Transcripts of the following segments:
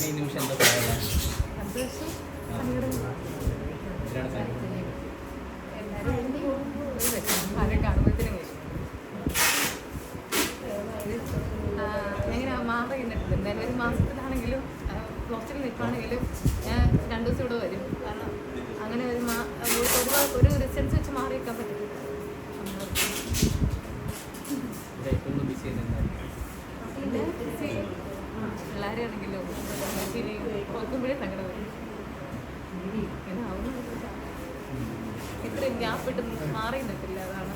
ഈ നിമിഷം എന്താ പറയാ സന്തോഷം സങ്കടം എന്തിനാണ് എല്ലാവരും ഒരു വിഷമം ആരും കാണുമ്പോഴത്തേനും വിഷമം ആ, ഞാനിങ്ങനെ മാറി നിന്നിട്ടുണ്ട് എന്തായാലും ഒരു മാസത്തിലാണെങ്കിലും ഹോസ്റ്റലിൽ നിൽക്കുകയാണെങ്കിലും ഞാൻ രണ്ട് ദിവസം ഇവിടെ വരും കാരണം അങ്ങനെ ഒരു മാ ഒരു ഒരു റിസൾട്ട്സ് വെച്ച് മാറി നിൽക്കാൻ പറ്റില്ല ഇവിടെ ഏറ്റവും കൂടുതൽ ബിസി ചെയ്യുന്നത് പിന്നെ പിള്ളേരെ ആണെങ്കിലും ശരി നോക്കുമ്പോഴേ സങ്കടം വരും. ഇത്രയും ഗ്യാപ്പ് ഇട്ട് മാറി നിൽക്കില്ല അതാണ്.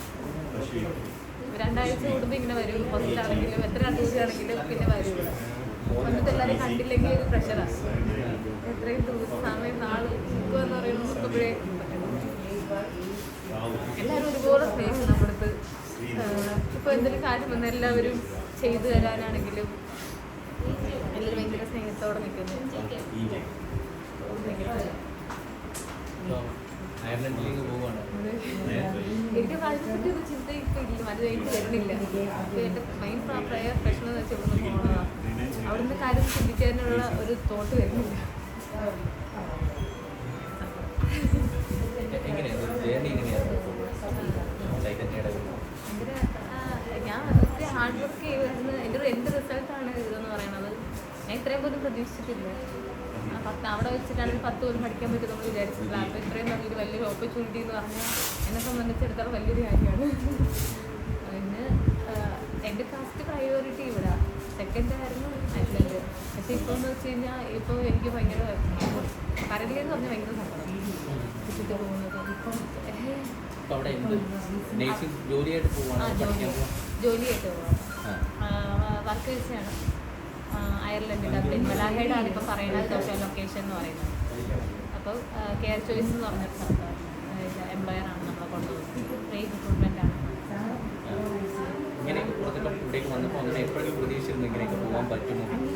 രണ്ടാഴ്ച കൂടുമ്പോൾ ഇങ്ങനെ വരും. ഹോസ്റ്റലാണെങ്കിലും എത്ര രണ്ട് പിന്നെ വരും. വന്നിട്ട് എല്ലാവരും കണ്ടില്ലെങ്കിൽ ഒരു പ്രഷറാണ് എത്രയും ദിവസം സമയം നാളെ നിൽക്കുക എന്ന് പറയുന്നത് നോക്കുമ്പോഴേ എല്ലാവരും ഒരുപോലെ സ്നേഹിച്ചു നമ്മുടെ ഇപ്പോൾ എന്തെങ്കിലും കാര്യം വന്നാൽ എല്ലാവരും ചെയ്തു തരാനാണെങ്കിലും എല്ലാവരും ഭയങ്കര സ്നേഹത്തോടെ നിൽക്കുന്നു എനിക്ക് അതിനെപ്പറ്റി ഒരു ചിന്ത ഇപ്പൊ ഇല്ല. അത് എനിക്ക് വരുന്നില്ല എന്റെ മെയിൻ പ്രയർ പ്രശ്നം എന്ന് വെച്ചാൽ ഇവിടുന്ന് പോണതാ. അവിടുന്ന് കാര്യം ചിന്തിക്കാനുള്ള ഒരു തോട്ട് വരുന്നില്ല. പ്രതീക്ഷിച്ചിട്ടില്ല. പത്ത് അവിടെ വെച്ചിട്ടാണെങ്കിൽ പത്ത് പോലും പഠിക്കാൻ പറ്റും നമ്മൾ വിചാരിച്ചിട്ടില്ല അപ്പോൾ ഇത്രയും നല്ലൊരു വലിയൊരു ഓപ്പർച്യൂണിറ്റി എന്ന് പറഞ്ഞാൽ എന്നെ സംബന്ധിച്ചിടത്തോളം വലിയൊരു കാര്യമാണ്. പിന്നെ എന്റെ ഫസ്റ്റ് പ്രയോറിറ്റി ഇവിടെ സെക്കൻഡ് ആയിരുന്നു ഐസ്ലൻഡ് പക്ഷേ ഇപ്പോൾ എന്ന് വെച്ച് കഴിഞ്ഞാൽ ഇപ്പോൾ എനിക്ക് ഭയങ്കര കരടിയെന്ന് പറഞ്ഞാൽ ഭയങ്കര സങ്കടം. വിട്ടിട്ട് പോകുന്നത്. ഇപ്പം ജോലിയായിട്ട് പോവാണ്? ജോലി. പോവാം ജോലിയായിട്ട് പോകാം വർക്ക് വിസയാണ് അയർലൻഡ് ഡബ്ലിൻ മലാഹയുടെ ഇപ്പോൾ ഇപ്പം പറയുന്നത് ദോശ ലൊക്കേഷൻ എന്ന് പറയുന്നത്. അപ്പോൾ കെയർ ചോയ്സ് എന്ന് പറഞ്ഞ എംപ്ലോയർ ആണ് നമ്മളെ കൊണ്ടുപോകുന്നത് ഫ്രീ റിക്രൂട്ട്മെന്റ് ആണ്. അങ്ങനെ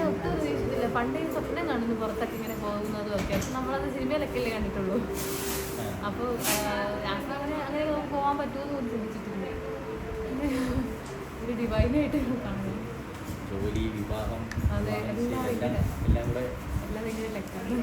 ഒട്ടും പ്രതീക്ഷിച്ചില്ല പണ്ടേ സ്വപ്നം കാണുന്നു പുറത്തൊക്കെ ഇങ്ങനെ പോകുന്നതും ഒക്കെ. അപ്പം നമ്മളത് സിനിമയിലൊക്കെ അല്ലേ കണ്ടിട്ടുള്ളൂ. അപ്പോൾ അങ്ങനെ അങ്ങനെ പോകാൻ പറ്റുമെന്ന് എന്ന് ചിന്തിച്ചിട്ടില്ല. ഒരു ഡിവൈനായിട്ട് കാണുന്നു. ജോലി വിവാഹം എല്ലാം എല്ലാം ഇങ്ങനെ. കൂടെ എല്ലാം ലക്കാണ്.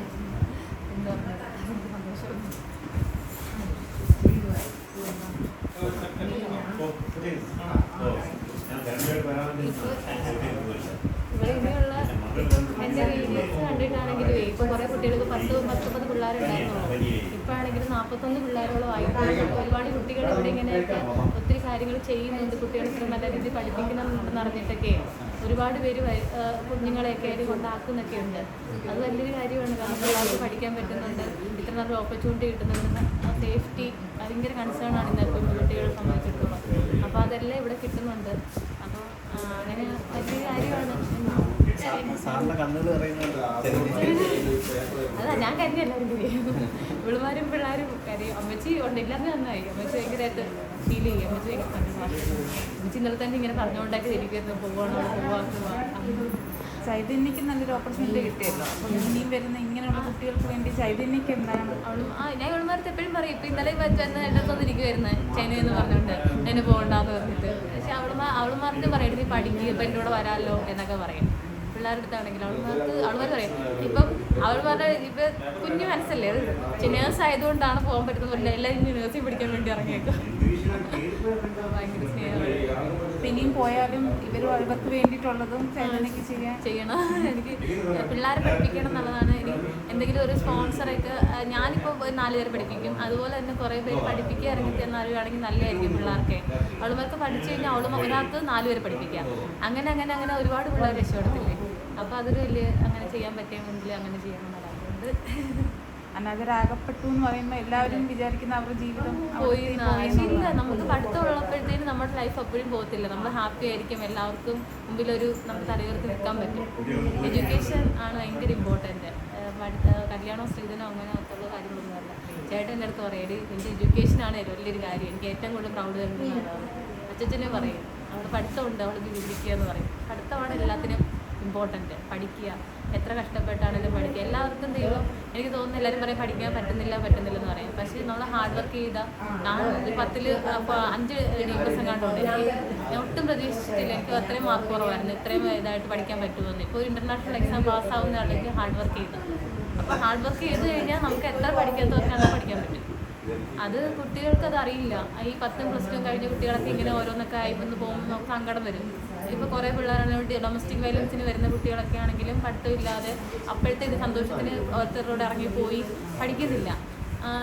എന്താ കണ്ടിട്ടാണെങ്കിലും ഇപ്പം കുറേ കുട്ടികൾക്ക് പത്ത് പത്തൊമ്പത് പിള്ളേരോളം ആയിട്ടുണ്ട്. ഒരുപാട് കുട്ടികൾ ഇവിടെ ഇങ്ങനെയൊക്കെ ഒത്തിരി കാര്യങ്ങൾ ചെയ്യുന്നുണ്ട്. കുട്ടികളെ ഇത്ര നല്ല രീതിയിൽ പഠിപ്പിക്കുന്നുണ്ടെന്ന് അറിഞ്ഞിട്ടൊക്കെ ഒരുപാട് പേര് കുഞ്ഞുങ്ങളെയൊക്കെ അതിൽ കൊണ്ടാക്കുന്നൊക്കെ ഉണ്ട്. അത് വലിയൊരു കാര്യമാണ്. കാരണം പിള്ളേർക്ക് പഠിക്കാൻ പറ്റുന്നുണ്ട്. ഇത്ര നല്ല ഓപ്പർച്യൂണിറ്റി കിട്ടുന്നുണ്ട്. സേഫ്റ്റി ഭയങ്കര കൺസേൺ ആണ് ഇന്നത്തെ കുട്ടികളെ സംബന്ധിച്ചിടത്തോളം അപ്പോൾ അതെല്ലാം ഇവിടെ കിട്ടുന്നുണ്ട്. അപ്പോൾ അങ്ങനെ വലിയ കാര്യമാണ്. അതാ ഞാൻ കരുതി എല്ലാവരും ചെയ്യും ഇവളുമാരും പിള്ളേരും കരയും. അമ്മച്ചി ഉണ്ടില്ലാന്ന് നന്നായി. അമ്മച്ചി ഭയങ്കരമായിട്ട് ഫീൽ ചെയ്യും. അമ്മച്ചി അമ്മച്ചി ഇന്നലെ തന്നെ ഇങ്ങനെ പറഞ്ഞുകൊണ്ടൊക്കെ ഇരിക്കുന്നു പോവാണോ പോവാ പോവാ. ചൈതന്യക്ക് നല്ലൊരു ഓപ്പർച്യൂണിറ്റി കിട്ടിയല്ലോ. അപ്പം ഇനിയും വരുന്ന ഇങ്ങനെയുള്ള കുട്ടികൾക്ക് വേണ്ടി ചൈതന്യക്ക് എന്താണ്? അവളും ആ ഞാൻ ഇവളുമാരത്ത് എപ്പോഴും പറയും ഇപ്പം ഇന്നലെ പറ്റുന്ന എന്റെ അടുത്ത് വന്നിരിക്കുമായിരുന്നു ചൈനയിൽ എന്ന് പറഞ്ഞുകൊണ്ട്. എന്നെ പോകണ്ടെന്ന് പറഞ്ഞിട്ട്. പക്ഷെ അവളുമാർ അവളുമാർക്ക് പറയും നീ പഠിക്കുക ഇപ്പം എന്റെ കൂടെ വരാമല്ലോ എന്നൊക്കെ പറയും. പിള്ളേരുടെ അടുത്താണെങ്കിൽ അവളുമാർക്ക് അവളുമാർ പറയും ഇപ്പം അവളുമാരുടെ ഇപ്പം കുഞ്ഞു മനസ്സല്ലേ അത്? നേഴ്സ് ആയതുകൊണ്ടാണ് പോകാൻ പറ്റുന്നത് എല്ലാവരും ഇനി നേഴ്സിംഗ് പഠിക്കാൻ വേണ്ടി ഇറങ്ങിയേക്കും ഭയങ്കര സ്നേഹമാണ്. ഇനിയും പോയാലും ഇവർ അവർക്ക് വേണ്ടിയിട്ടുള്ളതും ചൈതന്യക്ക് ചെയ്യാൻ ചെയ്യണം. എനിക്ക് പിള്ളേരെ പഠിപ്പിക്കണം എന്നുള്ളതാണ്. എനിക്ക് എന്തെങ്കിലും ഒരു സ്പോൺസറൊക്കെ ഞാനിപ്പോൾ നാല് പേര് പഠിപ്പിക്കും. അതുപോലെ തന്നെ കുറേ പേര് പഠിപ്പിക്കുക ഇറങ്ങി തരുന്ന അറിയുകയാണെങ്കിൽ നല്ലതായിരിക്കും പിള്ളേർക്ക്. അവളുമാർക്ക് പഠിച്ചു കഴിഞ്ഞാൽ അവളും ഒരാൾക്ക് നാല് പേര് പഠിപ്പിക്കുക അങ്ങനെ അങ്ങനെ അങ്ങനെ ഒരുപാട് പിള്ളേർ രക്ഷപ്പെടത്തില്ലേ? അപ്പോൾ അതൊരു വലിയ അങ്ങനെ ചെയ്യാൻ പറ്റിയെങ്കിൽ അങ്ങനെ ചെയ്യണം എന്നുള്ളത് അനാഥരാകപ്പെട്ടു എന്ന് പറയുമ്പോൾ എല്ലാവരും വിചാരിക്കുന്ന അവരുടെ ജീവിതം പോയി ശരിയല്ല നമുക്ക് പഠിത്തം ഉള്ളപ്പോഴത്തേനും നമ്മുടെ ലൈഫ് എപ്പോഴും പോകത്തില്ല. നമ്മൾ ഹാപ്പി ആയിരിക്കും. എല്ലാവർക്കും മുമ്പിലൊരു നമുക്ക് തലയുയർത്തി നിൽക്കാൻ പറ്റും. എഡ്യൂക്കേഷൻ ആണ് ഭയങ്കര ഇമ്പോർട്ടന്റ് കല്യാണമോ സ്ത്രീധനോ അങ്ങനെ ഒക്കെയുള്ള കാര്യങ്ങളൊന്നുമല്ല ചേട്ടൻ എന്റെ അടുത്ത് പറയും "എടി, നിന്റെ എഡ്യൂക്കേഷനാണ് വലിയൊരു കാര്യം. എനിക്ക് ഏറ്റവും കൂടുതൽ പ്രൗഡ് തരുന്നതാണ് അച്ഛനെ പറയും അവൾക്ക് പഠിത്തമുണ്ട് അവൾക്ക് ജീവിക്കുക എന്ന് പറയും. പഠിത്തമാണ് എല്ലാത്തിനും ഇമ്പോർട്ടന്റ് പഠിക്കുക. എത്ര കഷ്ടപ്പെട്ടാണെങ്കിലും പഠിക്കുക. എല്ലാവർക്കും ദൈവം എനിക്ക് തോന്നുന്നു എല്ലാവരും പറയും പഠിക്കാൻ പറ്റുന്നില്ല പറ്റുന്നില്ല എന്ന് പറയും. പക്ഷേ നമ്മൾ ഹാർഡ് വർക്ക് ചെയ്ത ഞാൻ പത്തിൽ അഞ്ച് ദിവസം കണ്ടുകൊണ്ട് എനിക്ക് ഒട്ടും പ്രതീക്ഷിച്ചിട്ടില്ല. എനിക്ക് അത്രയും മാർക്ക് കുറവായിരുന്നു. ഇത്രയും ഇതായിട്ട് പഠിക്കാൻ പറ്റുമെന്ന് ഇപ്പോൾ ഒരു ഇന്റർനാഷണൽ എക്സാം പാസ്സാവുന്ന ആളെങ്കിൽ ഹാർഡ് വർക്ക് ചെയ്തു അപ്പോൾ ഹാർഡ് വർക്ക് ചെയ്ത് കഴിഞ്ഞാൽ നമുക്ക് എത്ര പഠിക്കാത്തവർക്കാണ് പഠിക്കാൻ പറ്റും അത് കുട്ടികൾക്ക് അത് അറിയില്ല. ഈ പത്തും പ്ലസ് ടു കഴിഞ്ഞ കുട്ടികളൊക്കെ ഇങ്ങനെ ഓരോന്നൊക്കെ ആയി വന്ന് പോകുമ്പോൾ നമുക്ക് സങ്കടം വരും. ഇപ്പോൾ കുറേ പിള്ളേരാണ് ഡൊമസ്റ്റിക് വയലൻസിന് വരുന്ന കുട്ടികളൊക്കെ ആണെങ്കിലും പഠിത്തമില്ലാതെ അപ്പോഴത്തെ ഇത് സന്തോഷത്തിന് ഓരോരുത്തരോട് ഇറങ്ങിപ്പോയി പഠിക്കുന്നില്ല.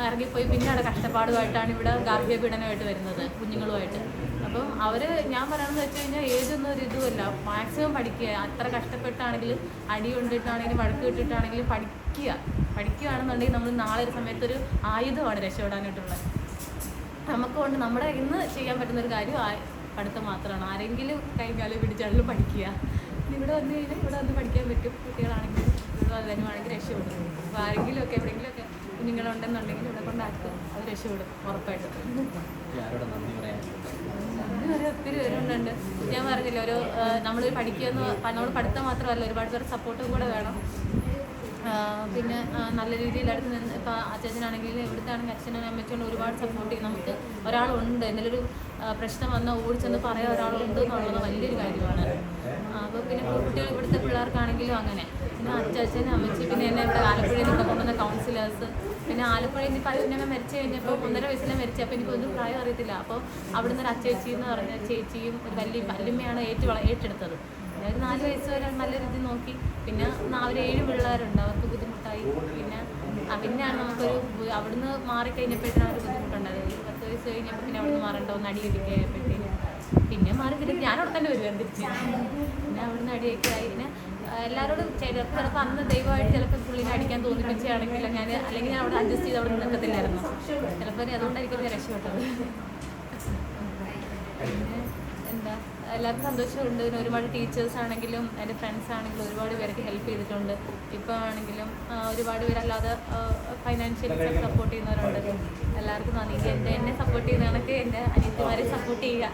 ഇറങ്ങിപ്പോയി പിന്നെ അവിടെ കഷ്ടപ്പാടുമായിട്ടാണ് ഇവിടെ ഗാർഹിക പീഡനമായിട്ട് വരുന്നത് കുഞ്ഞുങ്ങളുമായിട്ട്. അപ്പം അവർ ഞാൻ പറയണമെന്ന് വെച്ച് കഴിഞ്ഞാൽ ഏതൊന്നും ഒരു ഇതുമല്ല. മാക്സിമം പഠിക്കുക. അത്ര കഷ്ടപ്പെട്ടാണെങ്കിലും അടി കൊണ്ടിട്ടാണെങ്കിലും വഴക്ക് കിട്ടിയിട്ടാണെങ്കിലും പഠിക്കുക. പഠിക്കുകയാണെന്നുണ്ടെങ്കിൽ നമ്മൾ നാളെ ഒരു സമയത്തൊരു ആയുധമാണ് രക്ഷപ്പെടാനായിട്ടുള്ളത്. നമുക്ക് കൊണ്ട് നമ്മുടെ ഇന്ന് ചെയ്യാൻ പറ്റുന്ന ഒരു കാര്യം ആ പഠിത്തം മാത്രമാണ്. ആരെങ്കിലും കൈകാലം പിടിച്ചാലും പഠിക്കുക. ഇവിടെ വന്നു കഴിഞ്ഞാൽ ഇവിടെ വന്ന് പഠിക്കാൻ പറ്റും. കുട്ടികളാണെങ്കിലും ഇവിടെ വരുവാണെങ്കിൽ രക്ഷപ്പെടും. അപ്പോൾ ആരെങ്കിലും ഒക്കെ എവിടെയെങ്കിലും ഒക്കെ കുഞ്ഞുങ്ങളുണ്ടെന്നുണ്ടെങ്കിൽ ഇവിടെ കൊണ്ടാക്കും. അത് രക്ഷപ്പെടും ഉറപ്പായിട്ടും. ഒത്തിരി പേരുണ്ട്. ഞാൻ പറഞ്ഞില്ല ഒരു നമ്മൾ പഠിക്കുമെന്ന് നമ്മൾ പഠിത്തം മാത്രമല്ല ഒരുപാട് പേർ സപ്പോർട്ടും കൂടെ വേണം. പിന്നെ നല്ല രീതിയിൽ അടുത്ത് നിന്ന് ഇപ്പോൾ അച്ഛനാണെങ്കിൽ ഇവിടുത്തെ ആണെങ്കിൽ അച്ഛനും അമ്മയ്ക്കും ഒരുപാട് സപ്പോർട്ട് ചെയ്യും നമുക്ക്. ഒരാളുണ്ട് എന്തെങ്കിലും ഒരു പ്രശ്നം വന്നാൽ ഓടിച്ചെന്ന് പറയാൻ ഒരാളുണ്ട് എന്നുള്ളത് വലിയൊരു കാര്യമാണ്. അപ്പോൾ പിന്നെ കുട്ടികൾ ഇവിടുത്തെ പിള്ളേർക്കാണെങ്കിലും അങ്ങനെ. പിന്നെ അച്ഛൻ അമ്മച്ചി പിന്നെ എന്നെ ഇവിടെ ആലപ്പുഴയിൽ നിന്ന് കൊണ്ടുവന്ന കൗൺസിലേഴ്സ് പിന്നെ ആലപ്പുഴയിൽ നിന്ന് ഇപ്പോൾ ഞങ്ങൾ മരിച്ചു കഴിഞ്ഞപ്പോൾ ഒന്നര വയസ്സിലെ മരിച്ചു അപ്പോൾ എനിക്കൊന്നും പ്രായം അറിയത്തില്ല. അപ്പോൾ അവിടുന്ന് ഒരു അച്ചേച്ചി എന്ന് പറഞ്ഞ ചേച്ചിയും ഒരു വലിയ വല്യമ്മയാണ് ഏറ്റു ഏറ്റെടുത്തത്. പിന്നെ ഒരു നാല് വയസ്സ് വരെ നല്ല രീതി നോക്കി. പിന്നെ അവർ ഏഴ് പിള്ളേരുണ്ട്. അവർക്ക് ബുദ്ധിമുട്ടായി. പിന്നെ പിന്നെയാണ് നമുക്കൊരു അവിടുന്ന് മാറിക്കഴിഞ്ഞപ്പോഴത്തേനും ഒരു ബുദ്ധിമുട്ടുണ്ടായത് ഒരു പത്ത് വയസ്സ് കഴിഞ്ഞപ്പോൾ പിന്നെ അവിടുന്ന് മാറണ്ടോ ഒന്ന് അടി കിട്ടിക്കഴിഞ്ഞപ്പോഴത്തേനും പിന്നെ മാറി തിരിച്ച് ഞാൻ അവിടെ തന്നെ വരുവാൻ തിരിച്ച്. പിന്നെ അവിടുന്ന് അടിയൊക്കെ ആയി. പിന്നെ എല്ലാവരോടും ചിലപ്പോൾ ചിലപ്പോൾ അന്ന് ദൈവമായിട്ട് ചിലപ്പോൾ പുള്ളിനെ അടിക്കാൻ തോന്നിപ്പിച്ചാണെങ്കിൽ ഞാൻ അല്ലെങ്കിൽ ഞാൻ അവിടെ അഡ്ജസ്റ്റ് ചെയ്ത് അവിടെ നിൽക്കത്തില്ലായിരുന്നു ചിലപ്പോൾ അതുകൊണ്ടായിരിക്കും രക്ഷപ്പെട്ടത്. പിന്നെ എല്ലാവർക്കും സന്തോഷമുണ്ട്. പിന്നെ ഒരുപാട് ടീച്ചേഴ്സ് ആണെങ്കിലും എന്റെ ഫ്രണ്ട്സ് ആണെങ്കിലും ഒരുപാട് പേർക്ക് ഹെൽപ്പ് ചെയ്തിട്ടുണ്ട്. ഇപ്പോൾ ആണെങ്കിലും ഒരുപാട് ഒരുപാട് പേരല്ലാതെ ഫൈനാൻഷ്യലി സപ്പോർട്ട് ചെയ്യുന്നവരുണ്ട്. എല്ലാവർക്കും നന്ദി. എന്റെ എന്നെ സപ്പോർട്ട് ചെയ്യുന്ന കണക്ക് എന്റെ അനിയത്തിമാരെ സപ്പോർട്ട് ചെയ്യുക.